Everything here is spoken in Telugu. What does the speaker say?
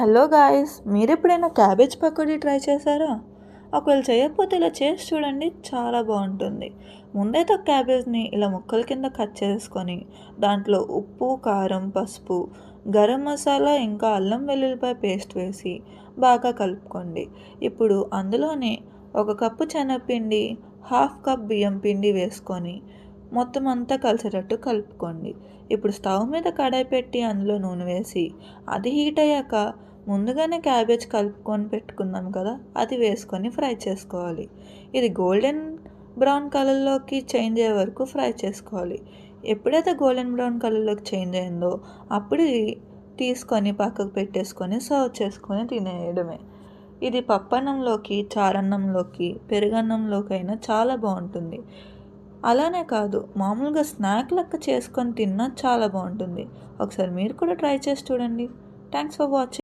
హలో గాయస్ మీరు ఎప్పుడైనా క్యాబేజ్ పకోడీ ట్రై చేశారా? ఒకవేళ చేయకపోతే ఇలా చేసి చూడండి చాలా బాగుంటుంది. ముందైతే ఒక క్యాబేజ్ని ఇలా ముక్కల కింద కట్ చేసుకొని దాంట్లో ఉప్పు కారం పసుపు గరం మసాలా ఇంకా అల్లం వెల్లుల్లిపాయ పేస్ట్ వేసి బాగా కలుపుకోండి. ఇప్పుడు అందులోనే ఒక కప్పు శనగపిండి హాఫ్ కప్ బియ్యం పిండి వేసుకొని మొత్తం అంతా కలిసేటట్టు కలుపుకోండి. ఇప్పుడు స్టవ్ మీద కడాయి పెట్టి అందులో నూనె వేసి అది హీట్ అయ్యాక ముందుగానే క్యాబేజ్ కలుపుకొని పెట్టుకున్నాం కదా అది వేసుకొని ఫ్రై చేసుకోవాలి. ఇది గోల్డెన్ బ్రౌన్ కలర్లోకి చేంజ్ అయ్యే వరకు ఫ్రై చేసుకోవాలి. ఎప్పుడైతే గోల్డెన్ బ్రౌన్ కలర్లోకి చేంజ్ అయిందో అప్పుడు ఇది తీసుకొని పక్కకు పెట్టేసుకొని సర్వ్ చేసుకొని తినేయడమే. ఇది పప్పన్నంలోకి చారన్నంలోకి పెరుగన్నంలోకి అయినా చాలా బాగుంటుంది. అలానే కాదు మామూలుగా స్నాక్ లెక్క చేసుకొని తిన్నా చాలా బాగుంటుంది. ఒకసారి మీరు కూడా ట్రై చేసి చూడండి. Thanks for watching.